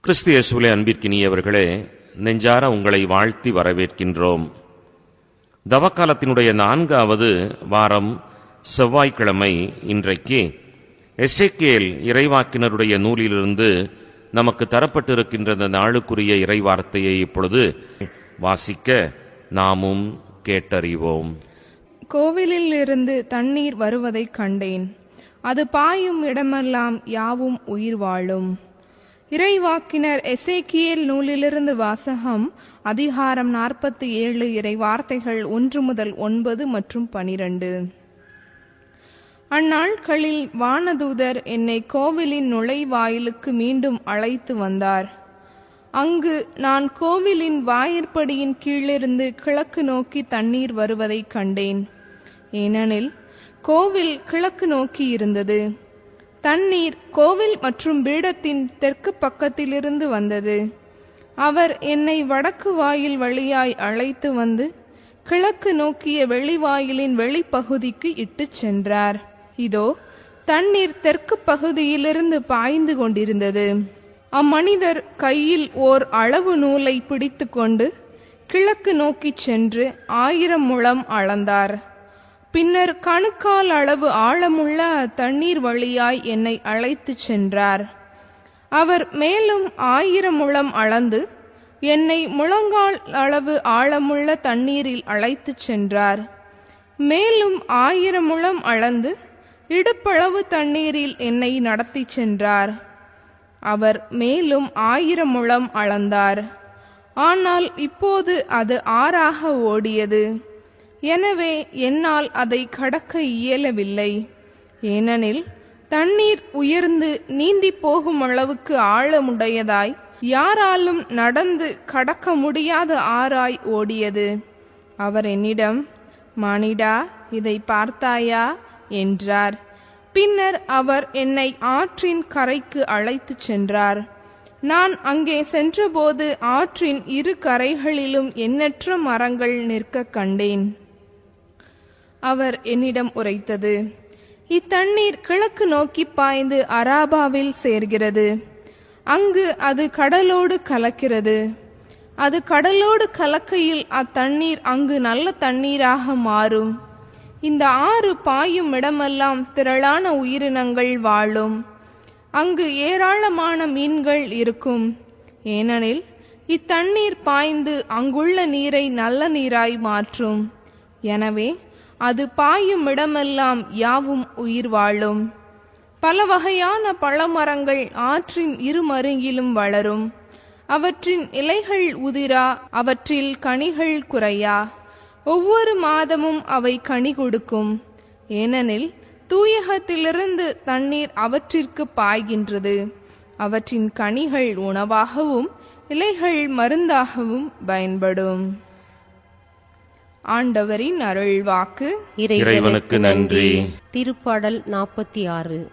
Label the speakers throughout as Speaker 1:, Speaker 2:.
Speaker 1: கிறிஸ்து இயேசுவிலே அன்பிற்கினியவர்களே நெஞ்சார உங்களை வாழ்த்தி வரவேற்கின்றோம். தவக்காலத்தினுடைய நான்காவது வாரம் செவ்வாய்க்கிழமை இன்றைக்கு எஸ்ஏகேல் இறைவாக்கினருடைய நூலிலிருந்து நமக்கு தரப்பட்டிருக்கின்ற இந்த நாளுக்குரிய இறைவார்த்தையை இப்பொழுது வாசிக்க நாமும் கேட்டறிவோம்.
Speaker 2: கோவிலில் இருந்து தண்ணீர் வருவதைக் கண்டேன். அது பாயும் இடமெல்லாம் யாவும் உயிர் வாழும். இறைவாக்கினர் எசேக்கியல் நூலிலிருந்து வாசகம் அதிகாரம் நாற்பத்தி ஏழு இறை வார்த்தைகள் ஒன்று முதல் ஒன்பது மற்றும் பனிரெண்டு. அந்நாட்களில் வானதூதர் என்னை கோவிலின் நுழைவாயிலுக்கு மீண்டும் அழைத்து வந்தார். அங்கு நான் கோவிலின் வாயிற்படியின் கீழிருந்து கிழக்கு நோக்கி தண்ணீர் வருவதைக் கண்டேன். ஏனெனில் கோவில் கிழக்கு நோக்கி இருந்தது. தண்ணீர் கோவில் மற்றும் பீடத்தின் தெற்கு பக்கத்திலிருந்து வந்தது. அவர் என்னை வடக்கு வாயில் வழியாய் அழைத்து வந்து கிழக்கு நோக்கிய வெளிவாயிலின் வெளிப்பகுதிக்கு இட்டுச் சென்றார். இதோ தண்ணீர் தெற்கு பகுதியிலிருந்து பாய்ந்து கொண்டிருந்தது. அம்மனிதர் கையில் ஓர் அளவு நூலை பிடித்துக்கொண்டு கிழக்கு நோக்கிச் சென்று ஆயிரம் முழம் அளந்தார். பின்னர் கணுக்கால் அளவு ஆழமுள்ள தண்ணீர் வழியாய் என்னை அழைத்துச் சென்றார். அவர் மேலும் ஆயிரம் முழம் அளந்து என்னை முழங்கால் அளவு ஆழமுள்ள தண்ணீரில் அழைத்துச் சென்றார். மேலும் ஆயிரம் முழம் அளந்து இடுப்பளவு தண்ணீரில் என்னை நடத்திச் சென்றார். அவர் மேலும் ஆயிரம் முழம் அளந்தார். ஆனால் இப்போது அது ஆறாக ஓடியது. எனவே என்னால் அதை கடக்க இயலவில்லை. ஏனெனில் தண்ணீர் உயர்ந்து நீந்தி போகும் அளவுக்கு ஆழமுடையதாய் யாராலும் நடந்து கடக்க முடியாத ஆறாய் ஓடியது. அவர் என்னிடம் மானிடா இதை பார்த்தாயா? என்றார். பின்னர் அவர் என்னை ஆற்றின் கரைக்கு அழைத்துச் சென்றார். நான் அங்கே சென்றபோது ஆற்றின் இரு கரைகளிலும் எண்ணற்ற மரங்கள் நிற்க கண்டேன். அவர் என்னிடம் உரைத்தது இத்தண்ணீர் கிழக்கு நோக்கி பாய்ந்து அராபாவில் சேர்கிறது. அங்கு அது கடலோடு கலக்கிறது. அது கடலோடு கலக்கையில் அத்தண்ணீர் அங்கு நல்ல தண்ணீராக மாறும். இந்த ஆறு பாயும் இடமெல்லாம் திரளான உயிரினங்கள் வாழும். அங்கு ஏராளமான மீன்கள் இருக்கும். ஏனெனில் இத்தண்ணீர் பாய்ந்து அங்குள்ள நீரை நல்ல நீராய் மாற்றும். எனவே அது பாயும் இடமெல்லாம் யாவும் உயிர் வாழும். பல வகையான பழமரங்கள் ஆற்றின் இருமருங்கிலும் வளரும். அவற்றின் இலைகள் உதிரா அவற்றில் கனிகள் குறையா. ஒவ்வொரு மாதமும் அவை கனி கொடுக்கும். ஏனெனில் தூயகத்திலிருந்து தண்ணீர் அவற்றிற்கு பாய்கின்றது. அவற்றின் கனிகள் உணவாகவும் இலைகள் மருந்தாகவும் பயன்படும். ஆண்டவரின் அருள்வாக்கு.
Speaker 1: இறைவனுக்கு நன்றி.
Speaker 3: திருப்பாடல் நாற்பத்தி ஆறு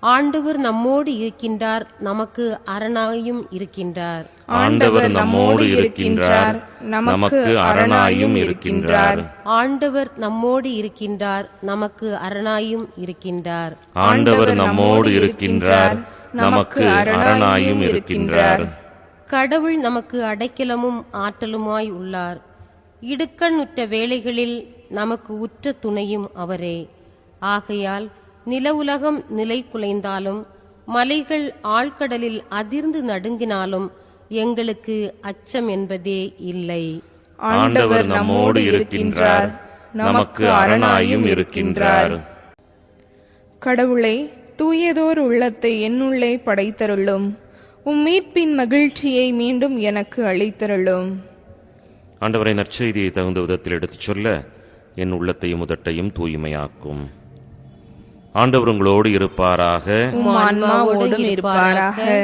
Speaker 3: ஆண்டவர் நம்மோடு இருக்கின்றார் நமக்கு அரணாயும் இருக்கின்றார்.
Speaker 1: ஆண்டவர் நம்மோடு இருக்கின்றார் நமக்கு அரணாயும் இருக்கின்றார்.
Speaker 3: ஆண்டவர் நம்மோடு இருக்கின்றார் நமக்கு அரணாயும் இருக்கின்றார்.
Speaker 1: ஆண்டவர் நம்மோடு இருக்கின்றார் நமக்கு அரணாயும் இருக்கின்றார்.
Speaker 3: கடவுள் நமக்கு அடைக்கலமும் ஆற்றலுமாய் உள்ளார். இடுக்கண்ணுற்ற வேளைகளில் நமக்கு உற்ற துணையும் அவரே. ஆகையால் நில உலகம் நிலை குலைந்தாலும் மலைகள் ஆழ்கடலில் அதிர்ந்து நடுங்கினாலும் எங்களுக்கு அச்சம் என்பதே இல்லை.
Speaker 1: ஆண்டவர் நம்மோடு இருக்கின்றார். நமக்கு அரணாயும் இருக்கின்றார்.
Speaker 2: கடவுளே தூயதோர் உள்ளத்தை என்னுள்ளே படைத்தருளும். உம் மீட்பின் மகிழ்ச்சியை மீண்டும் எனக்கு அளித்தருளும்.
Speaker 1: ஆண்டவரை நற்செய்தியை தகுந்த விதத்தில் எடுத்துச் சொல்ல என் உள்ளத்தையும் உதட்டையும் தூய்மையாக்கும். ஆண்டவர் உங்களோடு இருப்பாராக.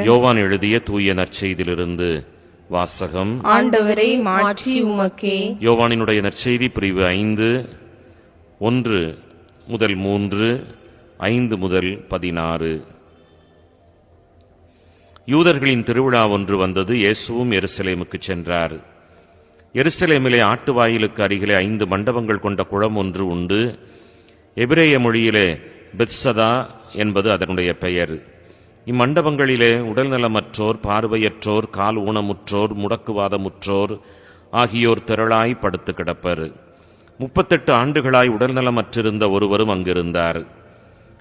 Speaker 1: யோவான் எழுதிய தூய நற்செய்தியிலிருந்து வாசகம்.
Speaker 2: ஆண்டவரை மாற்றி உமக்கே.
Speaker 1: யோவானினுடைய நற்செய்தி பிரிவு ஐந்து ஒன்று முதல் மூன்று ஐந்து முதல் பதினாறு. யூதர்களின் திருவிழா ஒன்று வந்தது. இயேசுவும் எருசலேமுக்கு சென்றார். எருசலேமிலே ஆட்டுவாயிலுக்கு அருகிலே ஐந்து மண்டபங்கள் கொண்ட குளம் ஒன்று உண்டு. எபிரேய மொழியிலே பெத்சதா என்பது அதனுடைய பெயர். இம்மண்டபங்களிலே உடல்நலமற்றோர் பார்வையற்றோர் கால் ஊனமுற்றோர் முடக்குவாதமுற்றோர் ஆகியோர் திரளாய் படுத்து கிடப்பர். முப்பத்தெட்டு ஆண்டுகளாய் உடல்நலமற்றிருந்த ஒருவரும் அங்கிருந்தார்.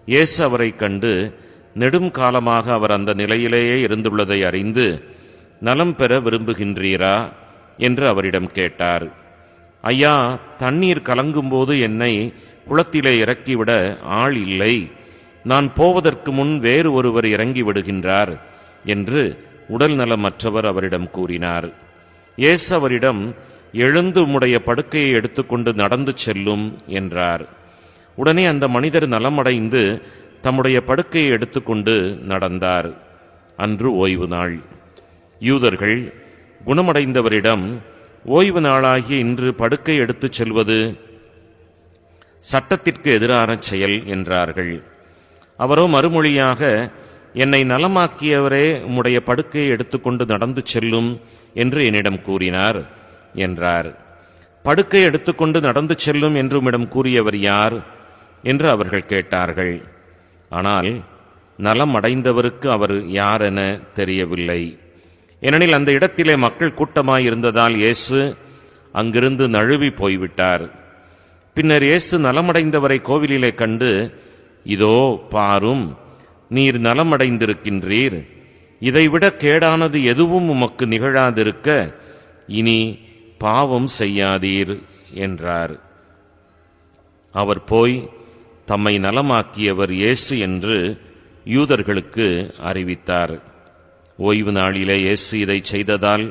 Speaker 1: இயேசு அவரைக் கண்டு நெடும் காலமாக அவர் அந்த நிலையிலேயே இருந்துள்ளதை அறிந்து நலம் பெற விரும்புகின்றீரா? என்று அவரிடம் கேட்டார். ஐயா தண்ணீர் கலங்கும்போது என்னை குளத்திலே இறக்கிவிட ஆள் இல்லை. நான் போவதற்கு முன் வேறு ஒருவர் இறங்கி விடுகின்றார் என்று உடல் நலமற்றவர் அவரிடம் கூறினார். இயேசு அவரிடம் எழுந்து உம்முடைய படுக்கையை எடுத்துக்கொண்டு நடந்து செல்லும் என்றார். உடனே அந்த மனிதர் நலமடைந்து தம்முடைய படுக்கையை எடுத்துக்கொண்டு நடந்தார். அன்று ஓய்வு நாள். யூதர்கள் குணமடைந்தவரிடம் ஓய்வு நாளாகிய இன்று படுக்கை எடுத்துச் செல்வது சட்டத்திற்கு எதிரான செயல் என்றார்கள். அவரோ மறுமொழியாக என்னை நலமாக்கியவரே உம்முடைய படுக்கையை எடுத்துக்கொண்டு நடந்து செல்லும் என்று என்னிடம் கூறினார் என்றார். படுக்கை எடுத்துக்கொண்டு நடந்து செல்லும் என்று உம்மிடம் கூறியவர் யார்? என்று அவர்கள் கேட்டார்கள். ஆனால் நலம் அடைந்தவருக்கு அவர் யாரென தெரியவில்லை. ஏனெனில் அந்த இடத்திலே மக்கள் கூட்டமாயிருந்ததால் இயேசு அங்கிருந்து நழுவி போய்விட்டார். பின்னர் இயேசு நலமடைந்தவரை கோவிலிலே கண்டு இதோ பாரும் நீர் நலமடைந்திருக்கின்றீர். இதைவிட கேடானது எதுவும் உமக்கு நிகழாதிருக்க இனி பாவம் செய்யாதீர் என்றார். அவர் போய் தம்மை நலமாக்கியவர் இயேசு என்று யூதர்களுக்கு அறிவித்தார். ஓய்வு நாளிலே இயேசு இதை செய்ததால்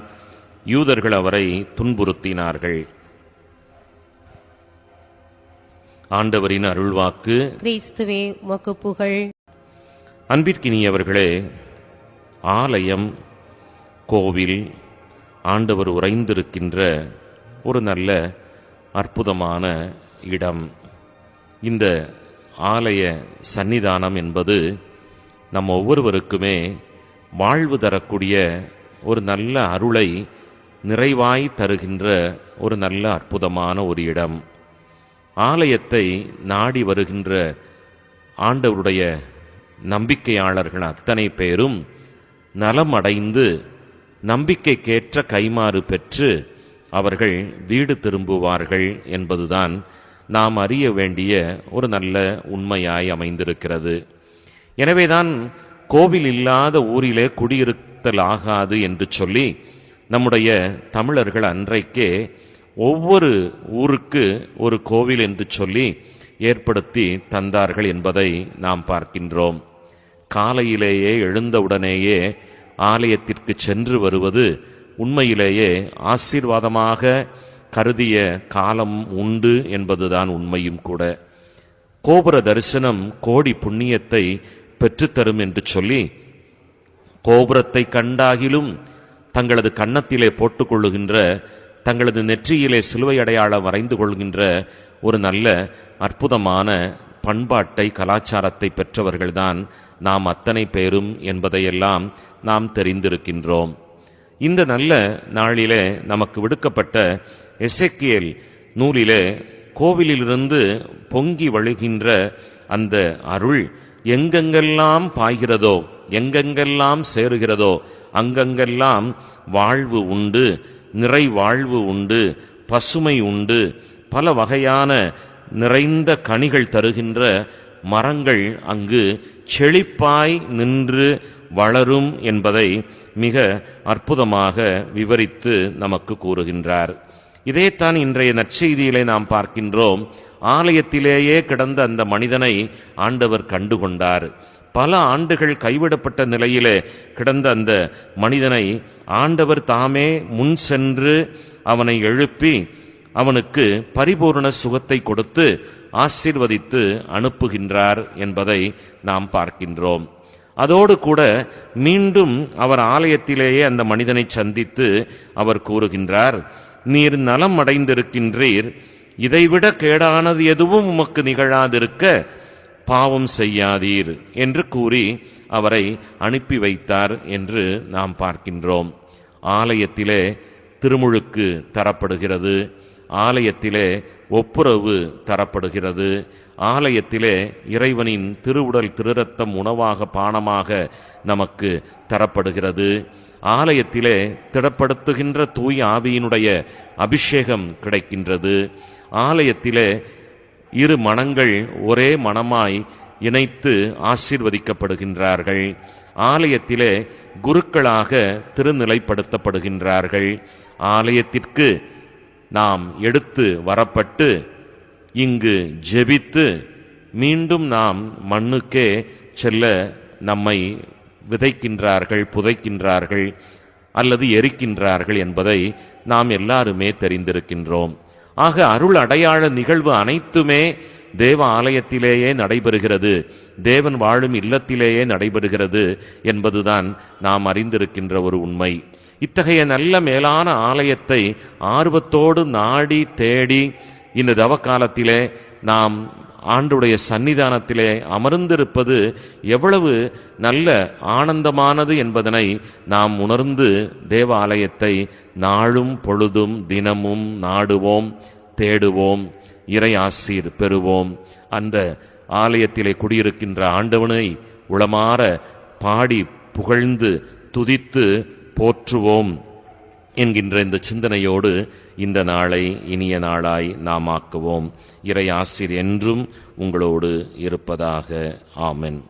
Speaker 1: யூதர்கள் அவரை துன்புறுத்தினார்கள். ஆண்டவரின் அருள்வாக்கு.
Speaker 3: கிறிஸ்துவே உமக்கு புகழ்.
Speaker 1: அன்பிற்கினியவர்களே ஆலயம் கோவில் ஆண்டவர் உறைந்திருக்கின்ற ஒரு நல்ல அற்புதமான இடம். இந்த ஆலய சன்னிதானம் என்பது நம் ஒவ்வொருவருக்குமே வாழ்வு தரக்கூடிய ஒரு நல்ல அருளை நிறைவாய் தருகின்ற ஒரு நல்ல அற்புதமான ஒரு இடம். ஆலயத்தை நாடி வருகின்ற ஆண்டவருடைய நம்பிக்கையாளர்கள் அத்தனை பேரும் நலம் அடைந்து நம்பிக்கைக்கேற்ற கைமாறு பெற்று அவர்கள் வீடு திரும்புவார்கள் என்பதுதான் நாம் அறிய வேண்டிய ஒரு நல்ல உண்மையாய் அமைந்திருக்கிறது. எனவேதான் கோவில் இல்லாத ஊரிலே குடியிருத்தல் ஆகாது என்று சொல்லி நம்முடைய தமிழர்கள் அன்றைக்கே ஒவ்வொரு ஊருக்கு ஒரு கோவில் என்று சொல்லி ஏற்படுத்தி தந்தார்கள் என்பதை நாம் பார்க்கின்றோம். காலையிலேயே எழுந்தவுடனேயே ஆலயத்திற்கு சென்று வருவது உண்மையிலேயே ஆசீர்வாதமாக கருதிய காலம் உண்டு என்பதுதான் உண்மையும் கூட. கோபுர தரிசனம் கோடி புண்ணியத்தை பெற்றுத்தரும் என்று சொல்லி கோபுரத்தை கண்டாகிலும் தங்களது கன்னத்திலே போட்டுக்கொள்ளுகின்ற தங்களது நெற்றியிலே சிலுவை அடையாளம் வரைந்து கொள்கின்ற ஒரு நல்ல அற்புதமான பண்பாட்டை கலாச்சாரத்தை பெற்றவர்கள்தான் நாம் அத்தனை பேரும் என்பதையெல்லாம் நாம் தெரிந்திருக்கின்றோம். இந்த நல்ல நாளிலே நமக்கு விடுக்கப்பட்ட எசக்கியல் நூலிலே கோவிலிலிருந்து பொங்கி வழுகின்ற அந்த அருள் எங்கெங்கெல்லாம் பாய்கிறதோ எங்கெங்கெல்லாம் சேருகிறதோ அங்கங்கெல்லாம் வாழ்வு உண்டு நிறை வாழ்வு உண்டு பசுமை உண்டு பல வகையான நிறைந்த கனிகள் தருகின்ற மரங்கள் அங்கு செழிப்பாய் நின்று வளரும் என்பதை மிக அற்புதமாக விவரித்து நமக்கு கூறுகின்றார். இதைத்தான் இன்றைய நற்செய்தியிலே நாம் பார்க்கின்றோம். ஆலயத்திலேயே கிடந்த அந்த மனிதனை ஆண்டவர் கண்டுகொண்டார். பல ஆண்டுகள் கைவிடப்பட்ட நிலையிலே கிடந்த அந்த மனிதனை ஆண்டவர் தாமே முன் சென்று அவனை எழுப்பி அவனுக்கு பரிபூர்ண சுகத்தை கொடுத்து ஆசீர்வதித்து அனுப்புகின்றார் என்பதை நாம் பார்க்கின்றோம். அதோடு கூட மீண்டும் அவர் ஆலயத்திலேயே அந்த மனிதனை சந்தித்து அவர் கூறுகின்றார் நீர் நலம் அடைந்திருக்கின்றீர் இதைவிட கேடானது எதுவும் உமக்கு நிகழாதிருக்க பாவம் செய்யாதீர் என்று கூறி அவரை அனுப்பி வைத்தார் என்று நாம் பார்க்கின்றோம். ஆலயத்திலே திருமுழுக்கு தரப்படுகிறது. ஆலயத்திலே ஒப்புரவு தரப்படுகிறது. ஆலயத்திலே இறைவனின் திருவுடல் திருரத்தம் உணவாக பானமாக நமக்கு தரப்படுகிறது. ஆலயத்திலே திடப்படுத்துகின்ற தூய ஆவியினுடைய அபிஷேகம் கிடைக்கின்றது. ஆலயத்திலே இரு மனங்கள் ஒரே மனமாய் இணைத்து ஆசீர்வதிக்கப்படுகின்றார்கள். ஆலயத்திலே குருக்களாக திருநிலைப்படுத்தப்படுகின்றார்கள். ஆலயத்திற்கு நாம் எடுத்து வரப்பட்டு இங்கு ஜெபித்து மீண்டும் நாம் மண்ணுக்கே செல்ல நம்மை விதைக்கின்றார்கள் புதைக்கின்றார்கள் அல்லது எரிக்கின்றார்கள் என்பதை நாம் எல்லாருமே தெரிந்திருக்கின்றோம். ஆக அருள் அடையாள நிகழ்வு அனைத்துமே தேவ ஆலயத்திலேயே நடைபெறுகிறது. தேவன் வாழும் இல்லத்திலேயே நடைபெறுகிறது என்பதுதான் நாம் அறிந்திருக்கின்ற ஒரு உண்மை. இத்தகைய நல்ல மேலான ஆலயத்தை ஆர்வத்தோடு நாடி தேடி இந்த தவக்காலத்திலே நாம் ஆண்டுடைய சன்னிதானத்திலே அமர்ந்திருப்பது எவ்வளவு நல்ல ஆனந்தமானது என்பதனை நாம் உணர்ந்து தேவாலயத்தை நாளும் பொழுதும் தினமும் நாடுவோம் தேடுவோம் இறை ஆசீர் பெறுவோம். அந்த ஆலயத்திலே குடியிருக்கின்ற ஆண்டவனை உளமாற பாடி புகழ்ந்து துதித்து போற்றுவோம். என்கின்ற இந்த சிந்தனையோடு இந்த நாளை இனிய நாளாய் நாம் ஆக்குவோம். இறை ஆசிரியர் என்றும் உங்களோடு இருப்பதாக. ஆமென்.